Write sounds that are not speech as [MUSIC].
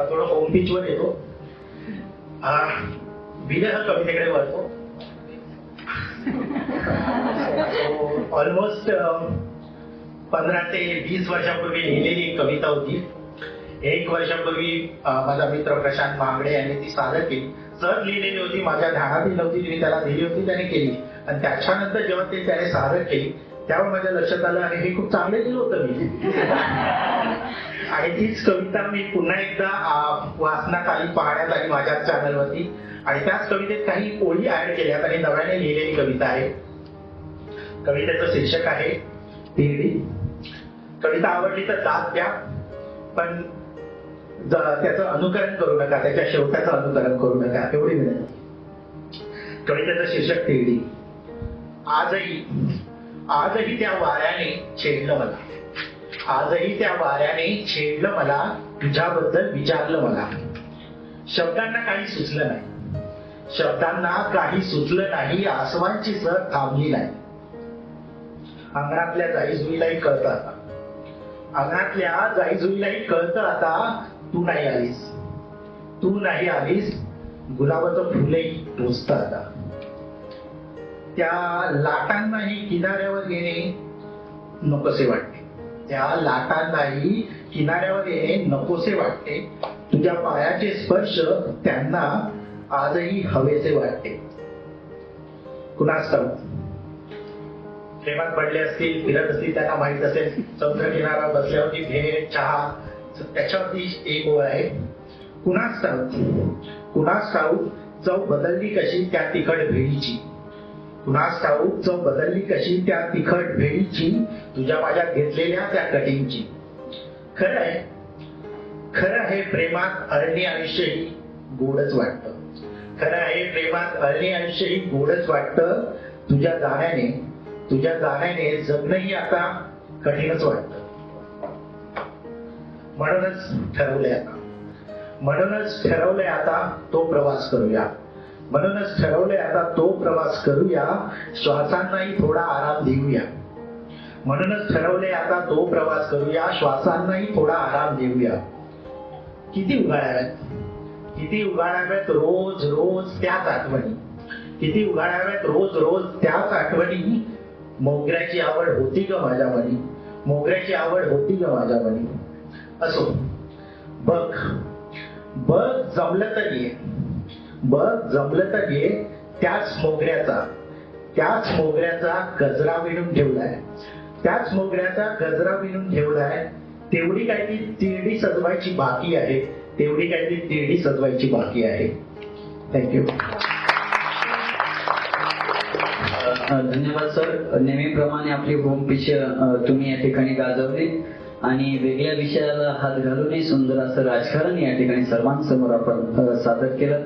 आता थोडं home pitch वर येतो. विरह कवितेकडे वळतो. [LAUGHS] ऑलमोस्ट पंधरा ते वीस वर्षापूर्वी लिहिलेली एक कविता होती. एक वर्षापूर्वी माझा मित्र प्रशांत मांगडे यांनी ती सादर केली. सर लिहिलेली होती माझ्या ध्यानातही नव्हती मी त्याला दिली होती त्याने केली. आणि त्याच्यानंतर जेव्हा ते त्याने सादर केली तेव्हा माझ्या लक्षात आलं आणि हे खूप चांगलं लिहिलं होतं मी. [LAUGHS] आहे तीच कविता मी पुन्हा एकदा वाचण्यात वाचनात आली पाहण्यात आली माझ्या चॅनलवरती. आणि त्याच कवितेत काही ओळी ऍड केल्यात आणि नव्याने लिहिलेली कविता आहे. कवितेचं शीर्षक आहे तिरडी कविता आवडली तर दाद द्या पण त्याचं अनुकरण करू नका त्याच्या शेवटाचं अनुकरण करू नका एवढी विनंती. कवितेचं शीर्षक तिरडी आजही आजही त्या वाऱ्याने छेडलं मला. आजही त्या वाऱ्याने छेडलं मला तुझ्याबद्दल विचारलं मला. शब्दांना काही सुचलं नाही. शब्दांना काही सुचलं नाही आसवांची सर थांबली नाही. अंगणातल्या जाईजुईलाही कळतं आता. अंगणातल्या जाईजुईलाही कळतं आता तू नाही आलीस. तू नाही आलीस गुलाबाचं फुले टोचत आता. त्या लाटांनाही किनाऱ्यावर घेणे नकोसे वाटते. त्या लाटांनाही किनाऱ्यावर येणे नकोसे वाटते. तुझ्या पायाचे स्पर्श त्यांना आजही हवेसे वाटते. कुणास प्रेमात पडले असतील फिरत असतील त्यांना माहीत असेल समुद्र किनारा बसल्यावरती भेळ चहा त्याच्यावरती एक ओळ आहे. कुणास ठाऊक? कुणास ठाऊक? चव बदलली कशी त्या तिखट भेळीची? कुणास ठाऊक चव बदलली कशी त्या तिखट भेळीची तुझ्या माझ्या घेतलेल्या त्या कटिंगची खरं आहे खरं हे प्रेमात अरणी आयुष्यही गोडच वाटतं. खरं आहे प्रेमात अरणी आयुष्यही गोडच वाटतं. तुझ्या जाण्याने तुझ्या जाण्याने जगणंही आता कठीणच वाटत. म्हणूनच ठरवलंय आता. म्हणूनच ठरवलंय आता तो प्रवास करूया. म्हणूनच ठरवलंय आता तो प्रवास करूया श्वासांनाही थोडा आराम देऊया. म्हणूनच ठरवलंय आता तो प्रवास करूया श्वासांनाही थोडा आराम देऊया. किती उगाळाव्यात किती उगाळाव्यात रोज रोज त्याच आठवणी. किती उगाळाव्यात रोज रोज त्याच आठवणी. मोगऱ्याची आवड होती ग माझ्या मनी मोगऱ्याची आवड होती ग माझ्या मनी असो. बघ. बघ जमलं तरी आहे. बघ जमलं तर ये त्याच मोगऱ्याचा. त्याच मोगऱ्याचा गजरा विणून ठेवलाय. त्याच मोगऱ्याचा गजरा विणून ठेवलाय तेवढी काही ती तिरडी सजवायची बाकी आहे. तेवढी काही ती तिरडी सजवायची बाकी आहे. थँक्यू धन्यवाद सर. नेहमीप्रमाणे आपली होम पिच तुम्ही या ठिकाणी गाजवली. आणि वेगळ्या विषयाला हात घालूनही सुंदर असं राजकारण या ठिकाणी सर्वांसमोर आपण सादर केलं.